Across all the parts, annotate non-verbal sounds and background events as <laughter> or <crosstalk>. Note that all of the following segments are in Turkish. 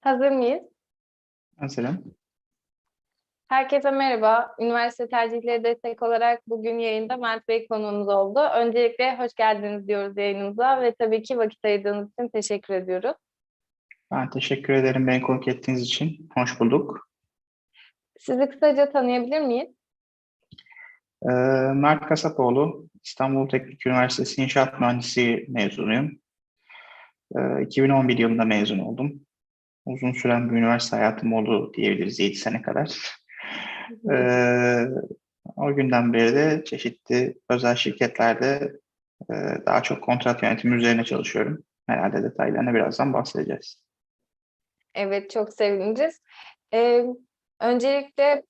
Hazır mıyız? Mesela Herkese merhaba. Üniversite tercihleri destek olarak bugün yayında Mert Bey konuğumuz oldu. Öncelikle hoş geldiniz diyoruz yayınımıza ve tabii ki vakit ayırdığınız için teşekkür ediyoruz. Ben teşekkür ederim beni konuk ettiğiniz için. Hoş bulduk. Sizi kısaca tanıyabilir miyiz? Ee, Mert Kasapoğlu, İstanbul Teknik Üniversitesi İnşaat Mühendisliği mezunuyum. Ee, 2011 yılında mezun oldum. Uzun süren bir üniversite hayatım oldu diyebiliriz 7 sene kadar. Ee, o günden beri de çeşitli özel şirketlerde e, daha çok kontrat yönetimi üzerine çalışıyorum. Herhalde detaylarına birazdan bahsedeceğiz. Evet, çok seviniriz. Ee, öncelikle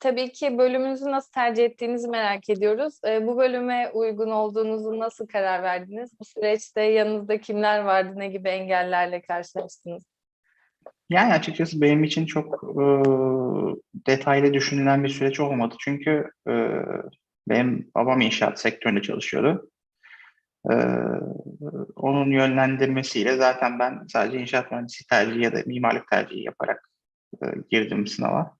tabii ki bölümünüzü nasıl tercih ettiğinizi merak ediyoruz. Ee, bu bölüme uygun olduğunuzu nasıl karar verdiniz? Bu süreçte yanınızda kimler vardı? Ne gibi engellerle karşılaştınız? Yani açıkçası benim için çok e, detaylı düşünülen bir süreç olmadı. Çünkü e, benim babam inşaat sektöründe çalışıyordu. E, onun yönlendirmesiyle zaten ben sadece inşaat mühendisi tercihi ya da mimarlık tercihi yaparak e, girdim sınava.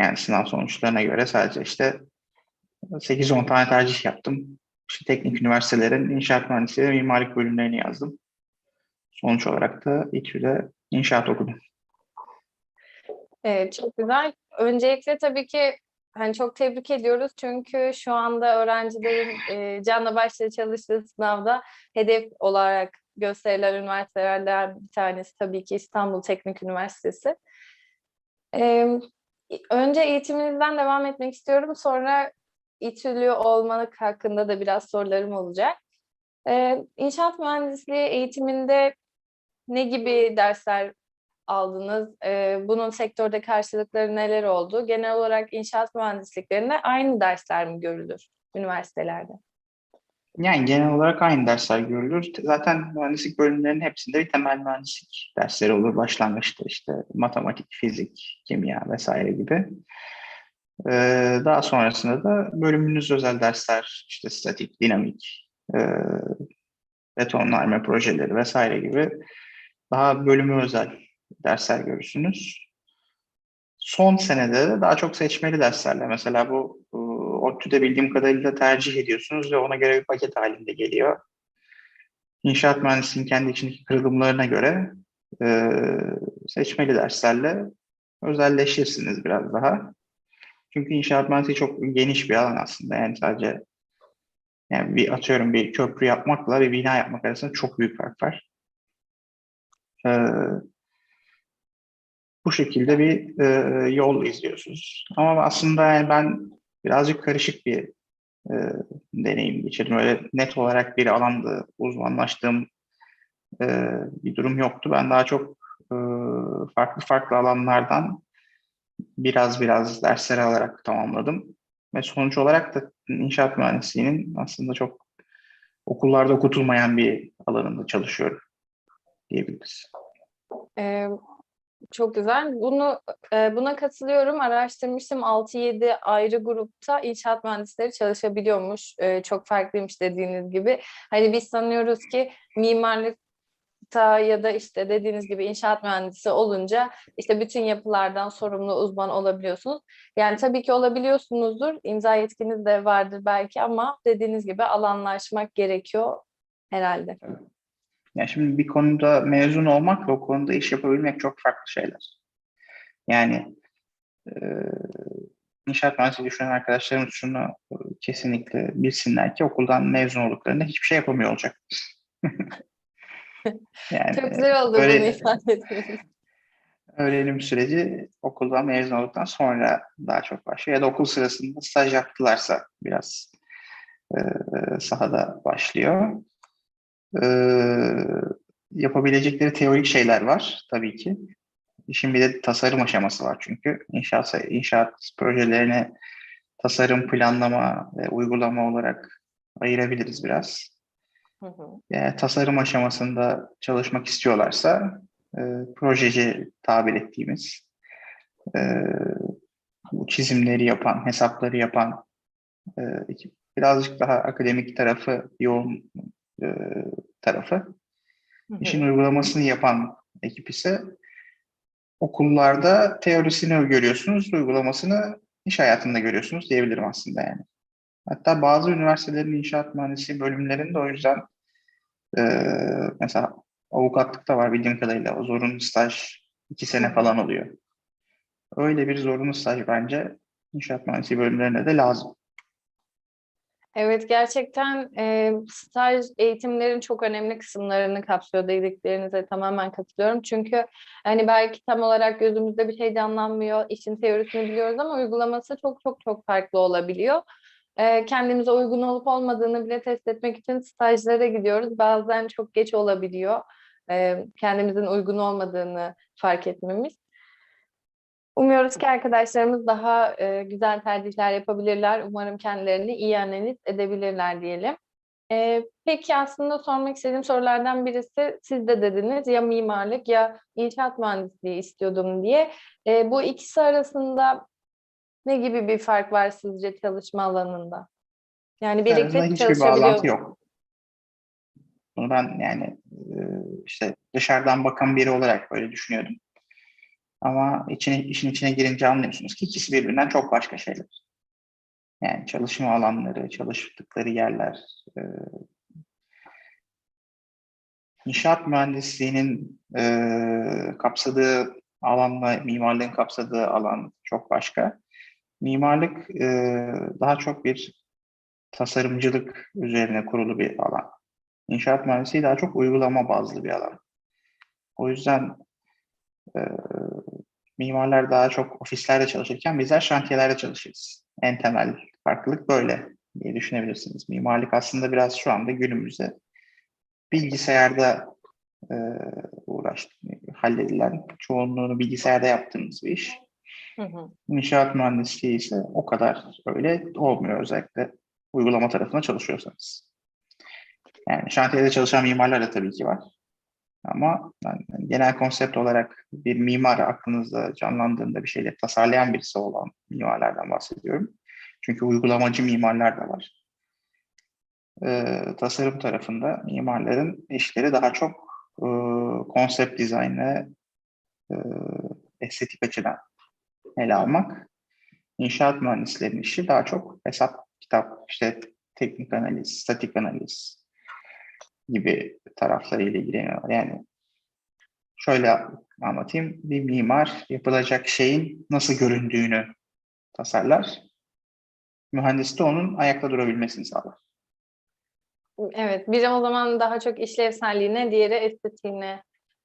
Yani sınav sonuçlarına göre sadece işte 8-10 tane tercih yaptım. İşte teknik üniversitelerin inşaat mühendisliği ve mimarlık bölümlerini yazdım. Sonuç olarak da İTÜ'de inşaat okudum. Evet, çok güzel. Öncelikle tabii ki hani çok tebrik ediyoruz çünkü şu anda öğrencilerin e, canla başla çalıştığı sınavda hedef olarak gösterilen üniversitelerden bir tanesi tabii ki İstanbul Teknik Üniversitesi. E, önce eğitiminizden devam etmek istiyorum. Sonra İTÜ'lü olmak hakkında da biraz sorularım olacak. E, inşaat mühendisliği eğitiminde ne gibi dersler aldınız? Ee, bunun sektörde karşılıkları neler oldu? Genel olarak inşaat mühendisliklerinde aynı dersler mi görülür üniversitelerde? Yani genel olarak aynı dersler görülür. Zaten mühendislik bölümlerinin hepsinde bir temel mühendislik dersleri olur başlangıçta işte matematik, fizik, kimya vesaire gibi. Ee, daha sonrasında da bölümünüz özel dersler işte statik, dinamik, e, betonlarma projeleri vesaire gibi daha bölümü özel dersler görürsünüz. Son senede de daha çok seçmeli derslerle mesela bu e, ODTÜ'de bildiğim kadarıyla tercih ediyorsunuz ve ona göre bir paket halinde geliyor. İnşaat mühendisliğinin kendi içindeki kırılımlarına göre e, seçmeli derslerle özelleşirsiniz biraz daha. Çünkü inşaat mühendisliği çok geniş bir alan aslında. Yani sadece yani bir atıyorum bir köprü yapmakla bir bina yapmak arasında çok büyük fark var. Ee, bu şekilde bir e, yol izliyorsunuz. Ama aslında yani ben birazcık karışık bir e, deneyim geçirdim. Öyle net olarak bir alanda uzmanlaştığım e, bir durum yoktu. Ben daha çok e, farklı farklı alanlardan biraz biraz dersler alarak tamamladım. Ve sonuç olarak da inşaat mühendisliğinin aslında çok okullarda okutulmayan bir alanında çalışıyorum diyebiliriz. Ee, çok güzel. Bunu e, buna katılıyorum. Araştırmıştım. 6-7 ayrı grupta inşaat mühendisleri çalışabiliyormuş. E, çok farklıymış dediğiniz gibi. Hani biz sanıyoruz ki mimarlıkta ya da işte dediğiniz gibi inşaat mühendisi olunca işte bütün yapılardan sorumlu uzman olabiliyorsunuz. Yani tabii ki olabiliyorsunuzdur. İmza yetkiniz de vardır belki ama dediğiniz gibi alanlaşmak gerekiyor herhalde. Yani şimdi bir konuda mezun olmakla o konuda iş yapabilmek çok farklı şeyler. Yani e, inşaat mühendisliği düşünen arkadaşlarımız şunu kesinlikle bilsinler ki okuldan mezun olduklarında hiçbir şey yapamıyor olacak. <laughs> yani, Çok güzel oldu bunu öyle- ifade etmeniz. öğrenim süreci okuldan mezun olduktan sonra daha çok başlıyor. Ya da okul sırasında staj yaptılarsa biraz e, sahada başlıyor. E, yapabilecekleri teorik şeyler var tabii ki. İşin bir de tasarım aşaması var çünkü. İnşaat, inşaat projelerini tasarım, planlama ve uygulama olarak ayırabiliriz biraz. Hı hı. Yani tasarım aşamasında çalışmak istiyorlarsa e, projeci tabir ettiğimiz e, bu çizimleri yapan, hesapları yapan e. Birazcık daha akademik tarafı, yoğun e, tarafı. Hı hı. İşin uygulamasını yapan ekip ise okullarda teorisini görüyorsunuz, uygulamasını iş hayatında görüyorsunuz diyebilirim aslında yani. Hatta bazı üniversitelerin inşaat mühendisliği bölümlerinde o yüzden e, mesela avukatlıkta var bildiğim kadarıyla o zorunlu staj iki sene falan oluyor. Öyle bir zorunlu staj bence inşaat mühendisliği bölümlerine de lazım. Evet gerçekten e, staj eğitimlerin çok önemli kısımlarını kapsıyor dediklerinize tamamen katılıyorum. Çünkü hani belki tam olarak gözümüzde bir şey canlanmıyor, işin teorisini biliyoruz ama uygulaması çok çok çok farklı olabiliyor. E, kendimize uygun olup olmadığını bile test etmek için stajlara gidiyoruz. Bazen çok geç olabiliyor. E, kendimizin uygun olmadığını fark etmemiz. Umuyoruz ki arkadaşlarımız daha e, güzel tercihler yapabilirler. Umarım kendilerini iyi analiz edebilirler diyelim. E, peki aslında sormak istediğim sorulardan birisi siz de dediniz ya mimarlık ya inşaat mühendisliği istiyordum diye. E, bu ikisi arasında ne gibi bir fark var sizce çalışma alanında? Yani birlikte hiçbir çalışabiliyor bağlantı yok. Bunu ben yani e, işte dışarıdan bakan biri olarak böyle düşünüyordum. Ama içine, işin içine girince anlıyorsunuz ki ikisi birbirinden çok başka şeyler. Yani çalışma alanları, çalıştıkları yerler. e, inşaat mühendisliğinin e, kapsadığı alanla mimarlığın kapsadığı alan çok başka. Mimarlık e, daha çok bir tasarımcılık üzerine kurulu bir alan. İnşaat mühendisliği daha çok uygulama bazlı bir alan. O yüzden e, mimarlar daha çok ofislerde çalışırken bizler şantiyelerde çalışırız. En temel farklılık böyle diye düşünebilirsiniz. Mimarlık aslında biraz şu anda günümüzde bilgisayarda e, uğraştı, halledilen, çoğunluğunu bilgisayarda yaptığımız bir iş. Hı hı. İnşaat mühendisliği ise o kadar öyle olmuyor özellikle uygulama tarafında çalışıyorsanız. Yani şantiyede çalışan mimarlar da tabii ki var. Ama ben genel konsept olarak bir mimar aklınızda canlandığında bir şeyleri tasarlayan birisi olan mimarlardan bahsediyorum. Çünkü uygulamacı mimarlar da var. Ee, tasarım tarafında mimarların işleri daha çok e, konsept dizayn ve e, estetik açıdan ele almak. İnşaat mühendislerinin işi daha çok hesap, kitap, işte teknik analiz, statik analiz gibi taraflarıyla ilgileniyorlar. Yani şöyle anlatayım. Bir mimar yapılacak şeyin nasıl göründüğünü tasarlar. Mühendis de onun ayakta durabilmesini sağlar. Evet, biri o zaman daha çok işlevselliğine, diğeri estetiğine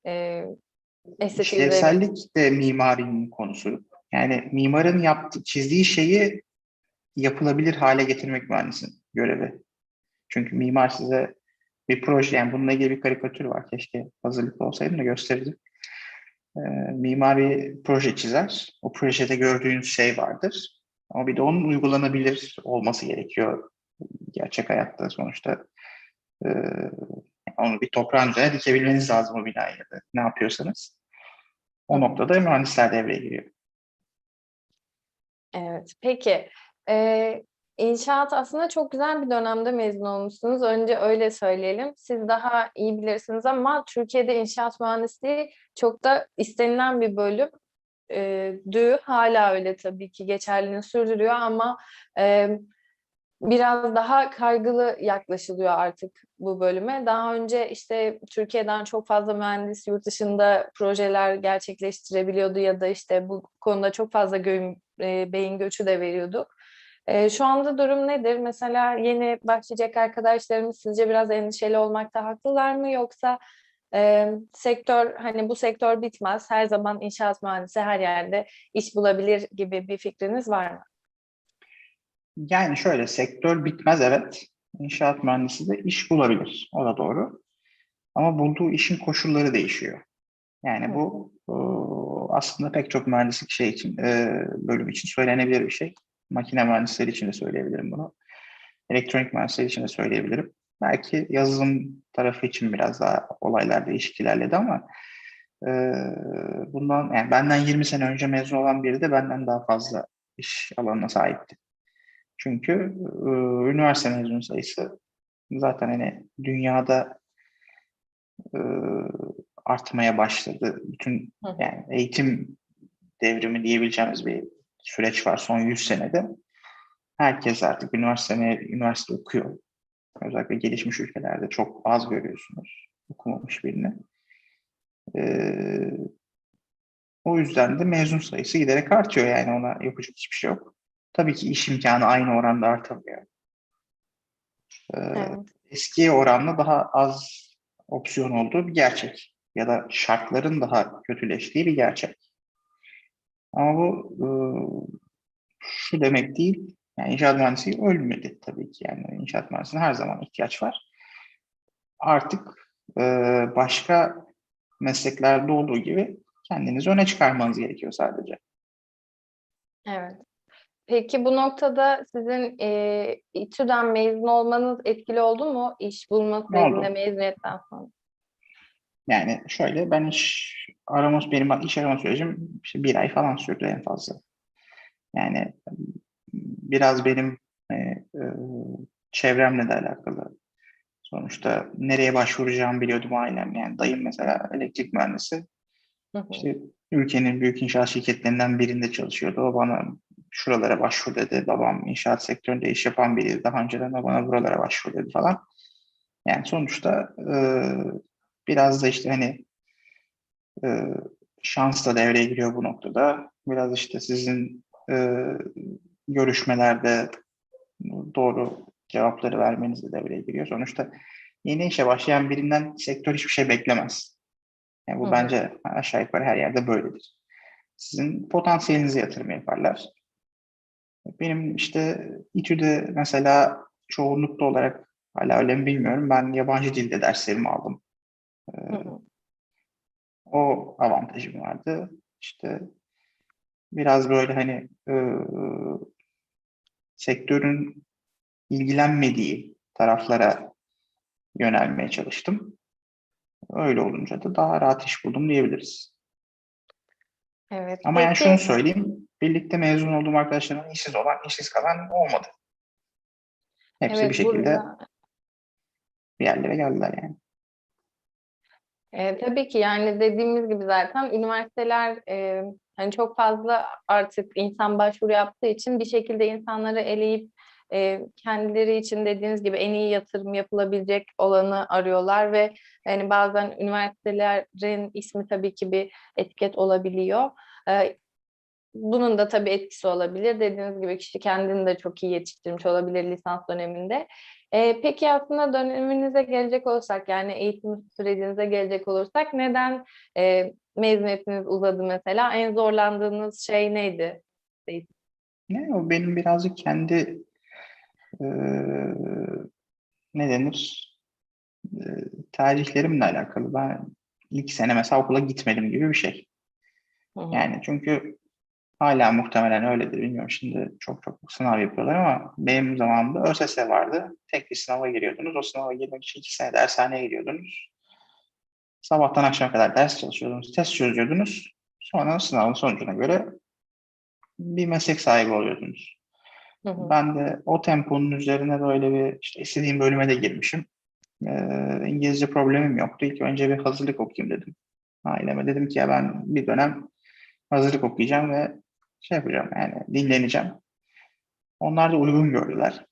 e. İşlevsellik de mimarinin konusu. Yani mimarın yaptığı, çizdiği şeyi yapılabilir hale getirmek mühendisin görevi. Çünkü mimar size bir proje, yani bununla ilgili bir karikatür var. Keşke hazırlıklı olsaydım da gösterirdim. Ee, mimar bir proje çizer. O projede gördüğünüz şey vardır. Ama bir de onun uygulanabilir olması gerekiyor gerçek hayatta sonuçta. Ee, onu bir toprağın üzerine dikebilmeniz lazım o binayı ya da ne yapıyorsanız. O noktada mühendisler devreye giriyor. Evet, peki. Ee, inşaat aslında çok güzel bir dönemde mezun olmuşsunuz. Önce öyle söyleyelim. Siz daha iyi bilirsiniz ama Türkiye'de inşaat mühendisliği çok da istenilen bir bölüm. Ee, dü hala öyle tabii ki geçerliliğini sürdürüyor ama e, biraz daha kaygılı yaklaşılıyor artık bu bölüme. Daha önce işte Türkiye'den çok fazla mühendis yurt dışında projeler gerçekleştirebiliyordu ya da işte bu konuda çok fazla göğün, e, beyin göçü de veriyorduk. E, şu anda durum nedir? Mesela yeni başlayacak arkadaşlarımız sizce biraz endişeli olmakta haklılar mı yoksa e, sektör hani bu sektör bitmez her zaman inşaat mühendisi her yerde iş bulabilir gibi bir fikriniz var mı? Yani şöyle sektör bitmez evet. İnşaat mühendisi de iş bulabilir. O da doğru. Ama bulduğu işin koşulları değişiyor. Yani bu aslında pek çok mühendislik şey için, bölüm için söylenebilir bir şey. Makine mühendisleri için de söyleyebilirim bunu. Elektronik mühendisleri için de söyleyebilirim. Belki yazılım tarafı için biraz daha olaylar değişik ilerledi ama Ee, bundan yani benden 20 sene önce mezun olan biri de benden daha fazla iş alanına sahipti. Çünkü e, üniversite mezun sayısı zaten hani dünyada e, artmaya başladı. Bütün yani eğitim devrimi diyebileceğimiz bir süreç var son 100 senede. Herkes artık üniversite, üniversite okuyor. Özellikle gelişmiş ülkelerde çok az görüyorsunuz okumamış birini. Ee, o yüzden de mezun sayısı giderek artıyor yani ona yapacak hiçbir şey yok. Tabii ki iş imkanı aynı oranda artamıyor. Ee, Evet. Eskiye oranla daha az opsiyon olduğu bir gerçek. Ya da şartların daha kötüleştiği bir gerçek. Ama bu e, şu demek değil. Yani inşaat mühendisliği ölmedi tabii ki. Yani inşaat mühendisliğine her zaman ihtiyaç var. Artık e, başka mesleklerde olduğu gibi kendinizi öne çıkarmanız gerekiyor sadece. Evet. Peki bu noktada sizin e, İTÜ'den mezun olmanız etkili oldu mu iş bulma sürecinde mezuniyetten sonra? Yani şöyle ben iş arama benim iş arama sürecim işte bir ay falan sürdü en fazla. Yani biraz benim e, e, çevremle de alakalı. Sonuçta nereye başvuracağımı biliyordum ailem. Yani dayım mesela elektrik mühendisi. Hı hı. İşte ülkenin büyük inşaat şirketlerinden birinde çalışıyordu. O bana şuralara başvur dedi. Babam inşaat sektöründe iş yapan biriydi. Daha önceden de bana buralara başvur dedi falan. Yani sonuçta e, biraz da işte hani e, şans da devreye giriyor bu noktada. Biraz işte sizin e, görüşmelerde doğru cevapları vermeniz de devreye giriyor. Sonuçta yeni işe başlayan birinden sektör hiçbir şey beklemez. Yani bu Hı bence aşağı yukarı her yerde böyledir. Sizin potansiyelinize yatırım yaparlar. Benim işte İTÜ'de mesela çoğunlukla olarak hala öyle mi bilmiyorum. Ben yabancı dilde derslerimi aldım. Ee, o avantajım vardı. İşte biraz böyle hani e, sektörün ilgilenmediği taraflara yönelmeye çalıştım. Öyle olunca da daha rahat iş buldum diyebiliriz. Evet. Ama yani şunu söyleyeyim, birlikte mezun olduğum arkadaşlarımın işsiz olan, işsiz kalan olmadı. Hepsi Evet, bir şekilde burada- bir yerlere geldiler yani. E, tabii ki yani dediğimiz gibi zaten üniversiteler e, hani çok fazla artık insan başvuru yaptığı için bir şekilde insanları eleyip e, kendileri için dediğiniz gibi en iyi yatırım yapılabilecek olanı arıyorlar ve yani bazen üniversitelerin ismi tabii ki bir etiket olabiliyor. E, bunun da tabii etkisi olabilir. Dediğiniz gibi kişi kendini de çok iyi yetiştirmiş olabilir lisans döneminde. Ee, peki aslında döneminize gelecek olursak yani eğitim sürecinize gelecek olursak neden e, mezuniyetiniz uzadı mesela? En zorlandığınız şey neydi? Ne o benim birazcık kendi e, ne denir e, tercihlerimle alakalı. Ben ilk sene mesela okula gitmedim gibi bir şey. Hı. Yani çünkü hala muhtemelen öyledir. Bilmiyorum şimdi çok çok sınav yapıyorlar ama benim zamanımda ÖSS vardı. Tek bir sınava giriyordunuz. O sınava girmek için iki sene dershaneye gidiyordunuz. Sabahtan akşama kadar ders çalışıyordunuz. Test çözüyordunuz. Sonra sınavın sonucuna göre bir meslek sahibi oluyordunuz. Hı hı. Ben de o temponun üzerine böyle bir işte istediğim bölüme de girmişim. Ee, İngilizce problemim yoktu. İlk önce bir hazırlık okuyayım dedim. Aileme dedim ki ya ben bir dönem hazırlık okuyacağım ve şey yapacağım yani dinleneceğim. Onlar da uygun gördüler.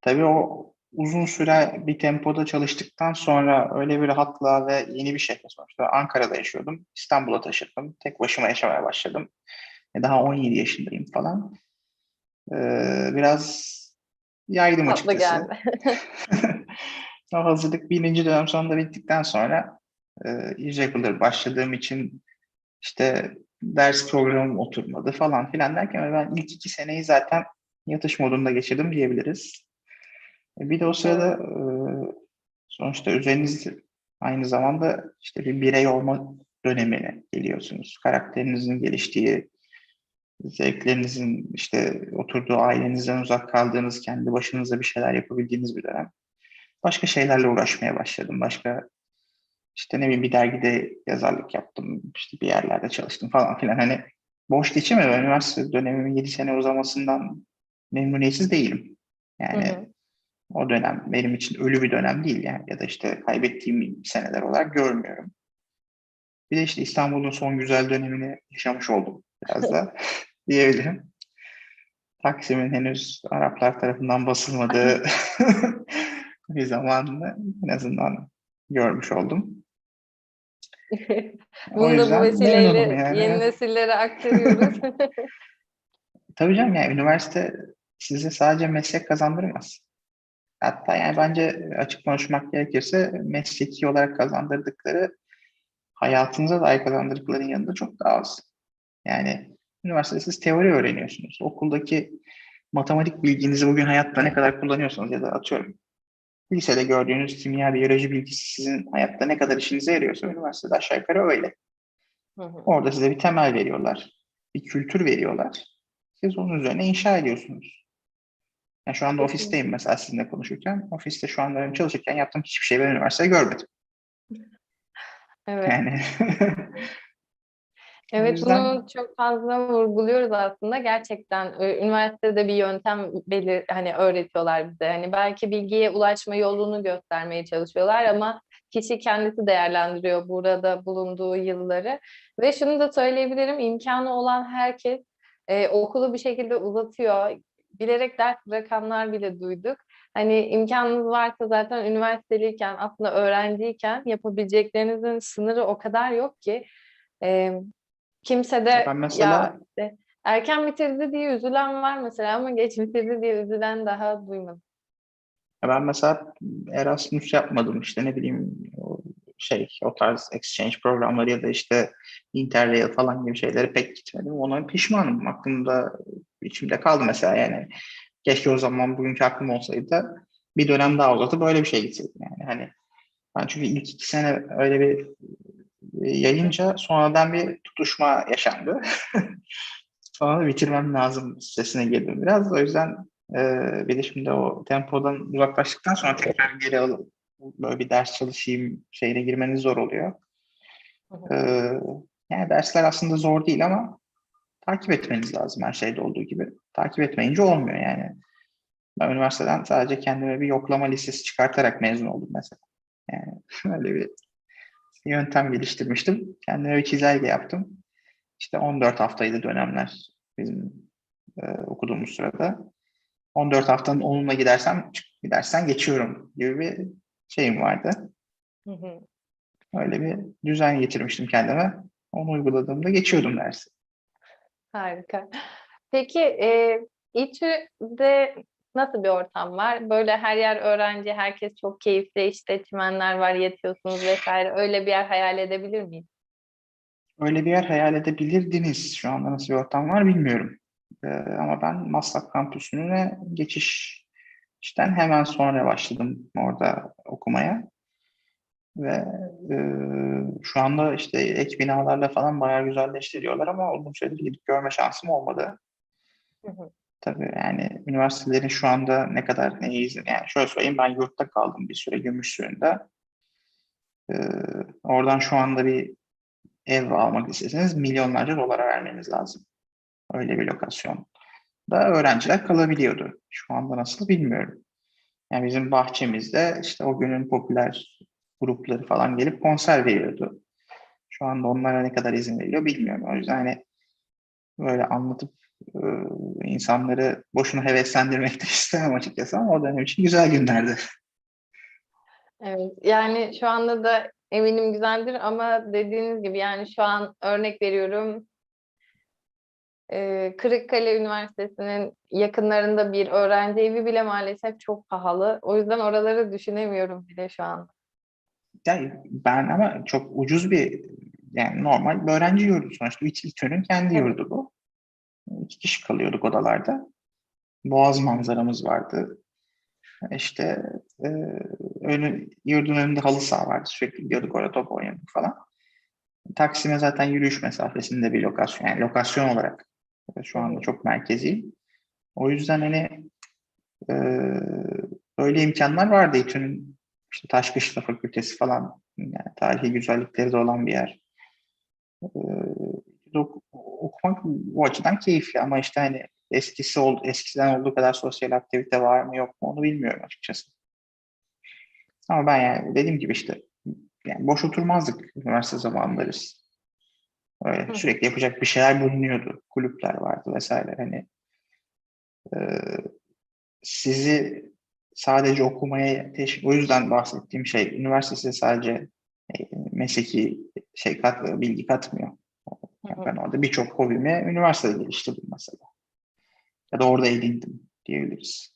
Tabii o uzun süre bir tempoda çalıştıktan sonra öyle bir rahatlığa ve yeni bir şehre sonuçta Ankara'da yaşıyordum. İstanbul'a taşındım. Tek başıma yaşamaya başladım. E, Daha 17 yaşındayım falan. Ee, biraz yaydım Tatlı açıkçası. geldi. <laughs> o hazırlık birinci dönem sonunda bittikten sonra e, irregular başladığım için işte ders programım oturmadı falan filan derken ben ilk iki seneyi zaten yatış modunda geçirdim diyebiliriz. E, Bir de o sırada e, sonuçta üzeriniz aynı zamanda işte bir birey olma dönemine geliyorsunuz. Karakterinizin geliştiği, zevklerinizin işte oturduğu ailenizden uzak kaldığınız, kendi başınıza bir şeyler yapabildiğiniz bir dönem. Başka şeylerle uğraşmaya başladım. Başka işte ne bileyim bir dergide yazarlık yaptım, işte bir yerlerde çalıştım falan filan. Hani boş geçemedi. Üniversite dönemimin 7 sene uzamasından memnuniyetsiz değilim. Yani Hı hı. o dönem benim için ölü bir dönem değil yani ya da işte kaybettiğim seneler olarak görmüyorum. Bir de işte İstanbul'un son güzel dönemini yaşamış oldum biraz da <laughs> diyebilirim. Taksim'in henüz Araplar tarafından basılmadığı <laughs> <laughs> bir zamanını en azından görmüş oldum. <laughs> Bunu da bu vesileyle yani. yeni nesillere aktarıyoruz. <laughs> <laughs> Tabii canım yani üniversite size sadece meslek kazandırmaz. Hatta yani bence açık konuşmak gerekirse mesleki olarak kazandırdıkları hayatınıza dair kazandırdıkların yanında çok daha az. Yani üniversitede siz teori öğreniyorsunuz. Okuldaki matematik bilginizi bugün hayatta ne kadar kullanıyorsanız ya da atıyorum lisede gördüğünüz kimya, biyoloji bilgisi sizin hayatta ne kadar işinize yarıyorsa üniversitede aşağı yukarı öyle. Hı hı. Orada size bir temel veriyorlar. Bir kültür veriyorlar. Siz onun üzerine inşa ediyorsunuz. Yani şu anda ofisteyim mesela sizinle konuşurken. Ofiste şu anda benim çalışırken yaptığım hiçbir şey ben üniversitede görmedim. Evet. Yani <laughs> Evet yüzden- bunu çok fazla vurguluyoruz aslında. Gerçekten e, üniversitede bir yöntem belir hani öğretiyorlar bize. Hani belki bilgiye ulaşma yolunu göstermeye çalışıyorlar ama kişi kendisi değerlendiriyor burada bulunduğu yılları. Ve şunu da söyleyebilirim, imkanı olan herkes e, okulu bir şekilde uzatıyor. Bilerek ders bırakanlar bile duyduk. Hani imkanınız varsa zaten üniversiteliyken, aslında öğrenciyken yapabileceklerinizin sınırı o kadar yok ki. E, kimse de Ben mesela- ya işte erken bitirdi diye üzülen var mesela ama geç bitirdi diye üzülen daha duymadım. ben mesela Erasmus yapmadım işte ne bileyim şey o tarz exchange programları ya da işte Interrail falan gibi şeylere pek gitmedim. Ona pişmanım. Aklımda içimde kaldı mesela yani. Keşke o zaman bugünkü aklım olsaydı bir dönem daha uzatıp böyle bir şey gitseydim yani. Hani ben çünkü ilk iki sene öyle bir yayınca sonradan bir tutuşma yaşandı. <laughs> Sonra bitirmem lazım sesine girdim biraz. O yüzden e, bir de şimdi o tempodan uzaklaştıktan sonra tekrar geri alıp böyle bir ders çalışayım şeyine girmeniz zor oluyor. E, yani dersler aslında zor değil ama takip etmeniz lazım her şeyde olduğu gibi. Takip etmeyince olmuyor yani. Ben üniversiteden sadece kendime bir yoklama listesi çıkartarak mezun oldum mesela. Yani <laughs> öyle bir yöntem geliştirmiştim. Kendime bir çizelge yaptım. İşte 14 haftaydı dönemler bizim e, okuduğumuz sırada. 14 haftanın 10'una gidersem gidersen geçiyorum gibi bir şeyim vardı. hı hı. Öyle bir düzen getirmiştim kendime. Onu uyguladığımda geçiyordum dersi. Harika. Peki e, İTÜ'de nasıl bir ortam var? Böyle her yer öğrenci, herkes çok keyifli, işte çimenler var, yatıyorsunuz vesaire. Öyle bir yer hayal edebilir miyiz? Öyle bir yer hayal edebilirdiniz. Şu anda nasıl bir ortam var bilmiyorum. Ee, ama ben Maslak kampüsüne geçiş işten hemen sonra başladım orada okumaya. Ve e, şu anda işte ek binalarla falan bayağı güzelleştiriyorlar ama uzun süredir gidip görme şansım olmadı. Hı hı. Tabii yani üniversitelerin şu anda ne kadar ne izin yani şöyle söyleyeyim ben yurtta kaldım bir süre Gümüşsuyu'nda. Ee, oradan şu anda bir ev almak isteseniz milyonlarca dolara vermeniz lazım. Öyle bir lokasyon. Da öğrenciler kalabiliyordu. Şu anda nasıl bilmiyorum. Yani bizim bahçemizde işte o günün popüler grupları falan gelip konser veriyordu. Şu anda onlara ne kadar izin veriliyor bilmiyorum. O yüzden hani böyle anlatıp insanları boşuna heveslendirmek de <laughs> istemem açıkçası ama o dönem için güzel günlerdi. Evet, yani şu anda da eminim güzeldir ama dediğiniz gibi yani şu an örnek veriyorum e, Kırıkkale Üniversitesi'nin yakınlarında bir öğrenci evi bile maalesef çok pahalı. O yüzden oraları düşünemiyorum bile şu an. Yani ben ama çok ucuz bir yani normal bir öğrenci yurdu sonuçta. İç İTÜ'nün kendi Evet. yurdu. İki kişi kalıyorduk odalarda. Boğaz manzaramız vardı. İşte e, önü, yurdun önünde halı saha vardı. Sürekli gidiyorduk orada top oynuyorduk falan. Taksim'e zaten yürüyüş mesafesinde bir lokasyon. Yani lokasyon olarak e, şu anda çok merkezi. O yüzden hani e, öyle imkanlar vardı. İTÜ'nün işte Taşkışla Fakültesi falan Yani tarihi güzellikleri de olan bir yer. Ok- okumak bu açıdan keyifli ama işte hani eskisi oldu, eskiden olduğu kadar sosyal aktivite var mı yok mu onu bilmiyorum açıkçası. Ama ben yani dediğim gibi işte yani boş oturmazdık üniversite zamanında biz. Öyle Hı. sürekli yapacak bir şeyler bulunuyordu. Kulüpler vardı vesaire. Hani e, sizi sadece okumaya teşvik, o yüzden bahsettiğim şey üniversite size sadece e, mesleki şey kat, bilgi katmıyor. Yani Hı hı. ben orada birçok hobimi üniversitede geliştirdim mesela. Ya da orada edindim diyebiliriz.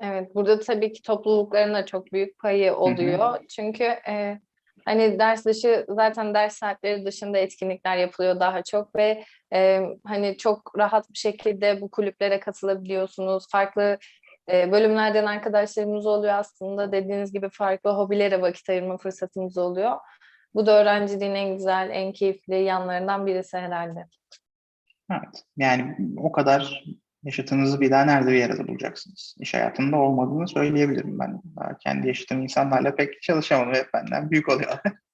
Evet, burada tabii ki toplulukların da çok büyük payı oluyor. Çünkü e, hani ders dışı zaten ders saatleri dışında etkinlikler yapılıyor daha çok ve e, hani çok rahat bir şekilde bu kulüplere katılabiliyorsunuz. Farklı e, bölümlerden arkadaşlarımız oluyor aslında. Dediğiniz gibi farklı hobilere vakit ayırma fırsatımız oluyor. Bu da öğrenciliğin en güzel, en keyifli yanlarından birisi herhalde. Evet. Yani o kadar yaşıtınızı bir daha nerede bir yerde bulacaksınız? İş hayatında olmadığını söyleyebilirim ben. Daha kendi yaşadığım insanlarla pek çalışamadım. Hep benden büyük oluyor. <laughs>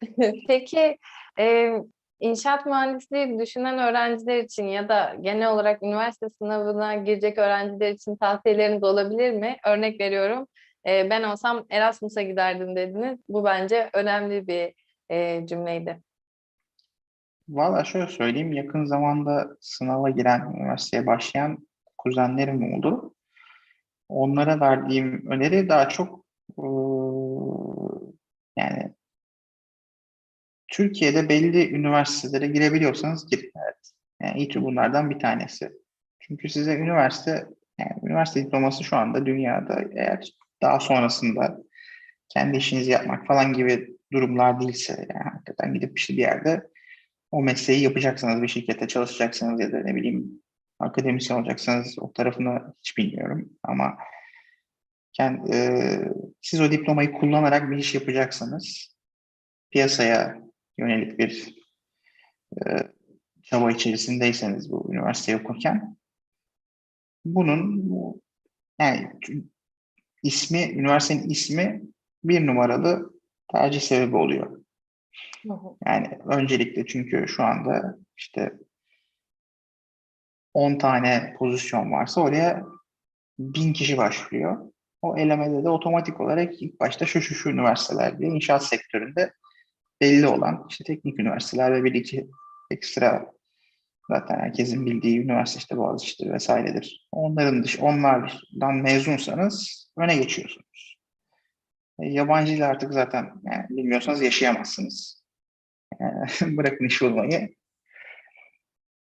<laughs> Peki e, inşaat mühendisliği düşünen öğrenciler için ya da genel olarak üniversite sınavına girecek öğrenciler için tavsiyeleriniz olabilir mi? Örnek veriyorum. E, ben olsam Erasmus'a giderdim dediniz. Bu bence önemli bir e, cümleydi. Valla şöyle söyleyeyim. Yakın zamanda sınava giren, üniversiteye başlayan kuzenlerim oldu. Onlara verdiğim öneri daha çok eee, yani Türkiye'de belli üniversitelere girebiliyorsanız girin. Evet. Yani İTÜ bunlardan bir tanesi. Çünkü size üniversite yani üniversite diploması şu anda dünyada eğer daha sonrasında kendi işinizi yapmak falan gibi durumlar değilse yani hakikaten gidip işte bir yerde o mesleği yapacaksınız, bir şirkette çalışacaksınız ya da ne bileyim akademisyen olacaksanız o tarafını hiç bilmiyorum ama kend- e, siz o diplomayı kullanarak bir iş yapacaksanız piyasaya yönelik bir e, çaba içerisindeyseniz bu üniversiteyi okurken bunun bu- yani ismi, üniversitenin ismi bir numaralı tercih sebebi oluyor. Yani öncelikle çünkü şu anda işte 10 tane pozisyon varsa oraya 1000 kişi başvuruyor. O elemede de otomatik olarak ilk başta şu şu şu üniversiteler diye inşaat sektöründe belli olan işte teknik üniversiteler ve bir iki ekstra zaten herkesin bildiği üniversite işte Boğaziçi'dir vesairedir. Onların dış, onlardan mezunsanız öne geçiyorsunuz. E, yabancı dil artık zaten yani bilmiyorsanız yaşayamazsınız. Yani <laughs> bırakın iş bulmayı.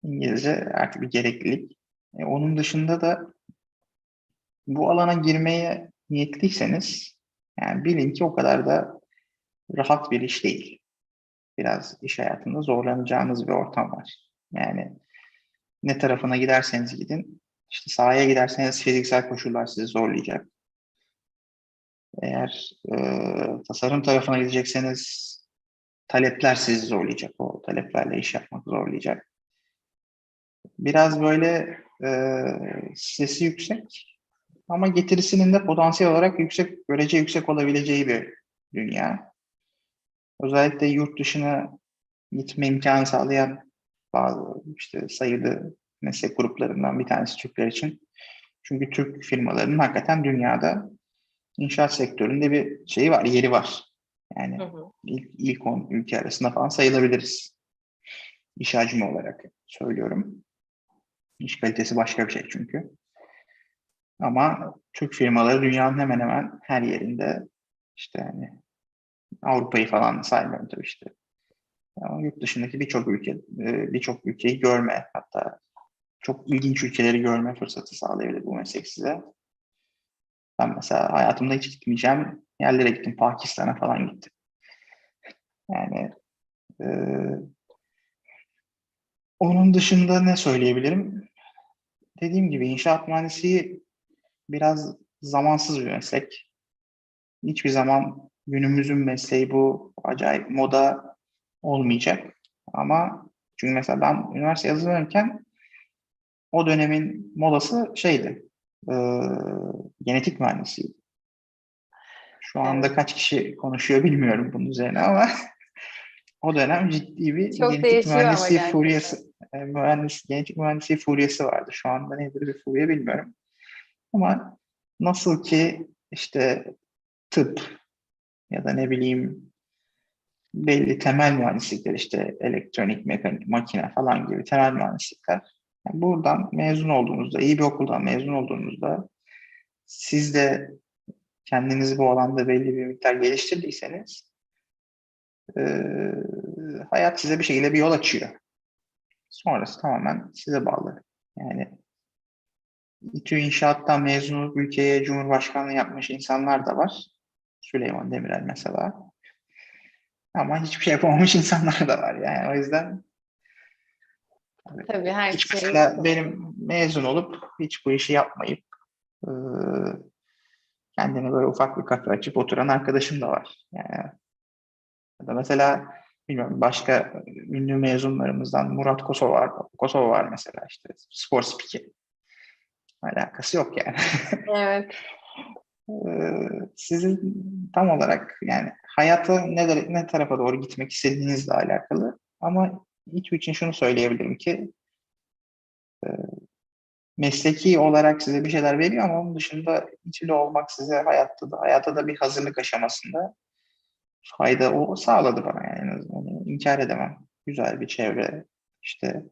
İngilizce artık bir gereklilik. E, onun dışında da bu alana girmeye niyetliyseniz yani bilin ki o kadar da rahat bir iş değil. Biraz iş hayatında zorlanacağınız bir ortam var. Yani ne tarafına giderseniz gidin, işte sahaya giderseniz fiziksel koşullar sizi zorlayacak. Eğer e, tasarım tarafına gidecekseniz talepler sizi zorlayacak. O taleplerle iş yapmak zorlayacak. Biraz böyle e, sesi yüksek ama getirisinin de potansiyel olarak yüksek, görece yüksek olabileceği bir dünya. Özellikle yurt dışına gitme imkanı sağlayan bazı işte sayılı meslek gruplarından bir tanesi Türkler için. Çünkü Türk firmalarının hakikaten dünyada inşaat sektöründe bir şeyi var, yeri var. Yani Hı hı. ilk, ilk 10 ülke arasında falan sayılabiliriz. İş hacmi olarak söylüyorum. İş kalitesi başka bir şey çünkü. Ama Türk firmaları dünyanın hemen hemen her yerinde işte yani Avrupa'yı falan saymıyorum tabii işte. Ama yurt dışındaki birçok ülke, e, birçok ülkeyi görme hatta çok ilginç ülkeleri görme fırsatı sağlayabilir bu meslek size. Ben mesela hayatımda hiç gitmeyeceğim yerlere gittim. Pakistan'a falan gittim. Yani e, onun dışında ne söyleyebilirim? Dediğim gibi inşaat mühendisliği biraz zamansız bir meslek. Hiçbir zaman günümüzün mesleği bu acayip moda olmayacak. Ama çünkü mesela ben üniversite hazırlanırken o dönemin modası şeydi, e, genetik mühendisliği. Şu anda kaç kişi konuşuyor bilmiyorum bunun üzerine ama <laughs> o dönem ciddi bir Çok genetik mühendisliği furyası, e, mühendis, genetik mühendisliği furyası vardı. Şu anda nedir bir furya bilmiyorum. Ama nasıl ki işte tıp ya da ne bileyim belli temel mühendislikler işte elektronik, mekanik, makine falan gibi temel mühendislikler. Yani buradan mezun olduğunuzda, iyi bir okuldan mezun olduğunuzda siz de kendinizi bu alanda belli bir miktar geliştirdiyseniz eee, hayat size bir şekilde bir yol açıyor. Sonrası tamamen size bağlı. Yani İTÜ İnşaat'tan mezun ülkeye Cumhurbaşkanlığı yapmış insanlar da var. Süleyman Demirel mesela. Ama hiçbir şey yapamamış <laughs> insanlar da var. Yani o yüzden Tabii her hiç şey. mesela benim mezun olup hiç bu işi yapmayıp eee, kendine böyle ufak bir kafe açıp oturan arkadaşım da var. Yani ya da mesela bilmiyorum başka ünlü mezunlarımızdan Murat Kosova var. Kosova var mesela işte spor spikeri. Alakası yok yani. <laughs> Evet. Sizin tam olarak yani hayata ne, ne tarafa doğru gitmek istediğinizle alakalı. Ama İTÜ için şunu söyleyebilirim ki mesleki olarak size bir şeyler veriyor ama onun dışında İTÜ'lü olmak size hayatta da hayata da bir hazırlık aşamasında fayda o sağladı bana yani en azından. onu inkar edemem. Güzel bir çevre işte.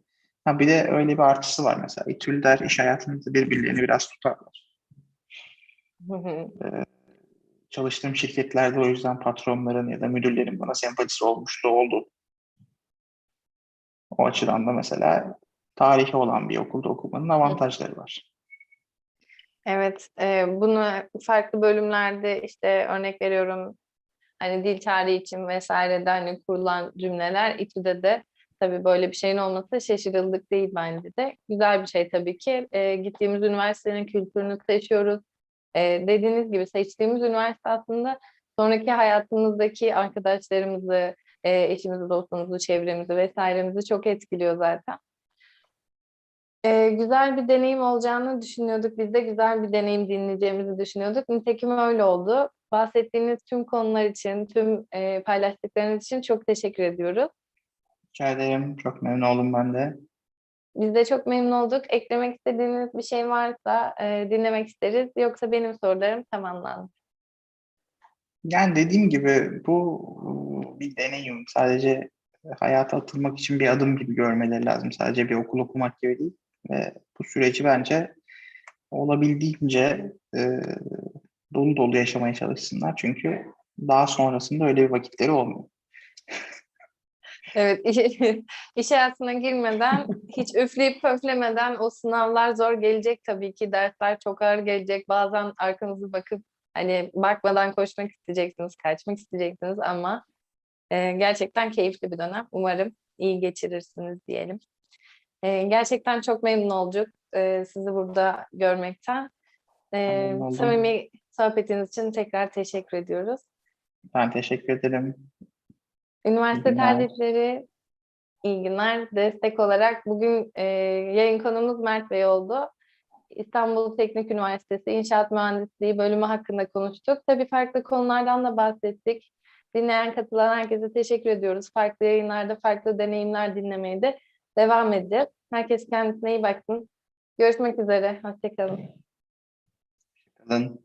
Ha bir de öyle bir artısı var mesela. İTÜ'lüler iş hayatında birbirlerini biraz tutarlar. Hı hı. çalıştığım şirketlerde o yüzden patronların ya da müdürlerin bana sempatisi olmuştu oldu. O açıdan da mesela tarihi olan bir okulda okumanın avantajları var. Evet, e, bunu farklı bölümlerde işte örnek veriyorum hani dil tarihi için vesaire de hani kurulan cümleler İTÜ'de de tabii böyle bir şeyin olması şaşırıldık değil bence de. Güzel bir şey tabii ki. E, gittiğimiz üniversitenin kültürünü taşıyoruz. E, dediğiniz gibi seçtiğimiz üniversite aslında sonraki hayatımızdaki arkadaşlarımızı, e, eşimizi, dostumuzu, çevremizi vesairemizi çok etkiliyor zaten. Ee, güzel bir deneyim olacağını düşünüyorduk. Biz de güzel bir deneyim dinleyeceğimizi düşünüyorduk. Nitekim öyle oldu. Bahsettiğiniz tüm konular için, tüm e, paylaştıklarınız için çok teşekkür ediyoruz. Rica ederim. Çok memnun oldum ben de. Biz de çok memnun olduk. Eklemek istediğiniz bir şey varsa e, dinlemek isteriz. Yoksa benim sorularım tamamlandı. Yani dediğim gibi bu bir deneyim. Sadece hayata atılmak için bir adım gibi görmeleri lazım. Sadece bir okul okumak gibi değil. Ve bu süreci bence olabildiğince e, dolu dolu yaşamaya çalışsınlar. Çünkü daha sonrasında öyle bir vakitleri olmuyor. <laughs> Evet, <laughs> iş hayatına girmeden, hiç üfleyip pöflemeden o sınavlar zor gelecek tabii ki. Dersler çok ağır gelecek. Bazen arkanızı bakıp hani bakmadan koşmak isteyeceksiniz, kaçmak isteyeceksiniz ama e, gerçekten keyifli bir dönem. Umarım iyi geçirirsiniz diyelim. E, gerçekten çok memnun olduk e, sizi burada görmekten. E, samimi sohbetiniz için tekrar teşekkür ediyoruz. Ben teşekkür ederim. Üniversite İyi günler. tercihleri iyi günler. Destek olarak bugün e, yayın konumuz Mert Bey oldu. İstanbul Teknik Üniversitesi İnşaat Mühendisliği bölümü hakkında konuştuk. Tabii farklı konulardan da bahsettik. Dinleyen, katılan herkese teşekkür ediyoruz. Farklı yayınlarda farklı deneyimler dinlemeye de devam edeceğiz. Herkes kendisine iyi baksın. Görüşmek üzere. Hoşçakalın. Kalın.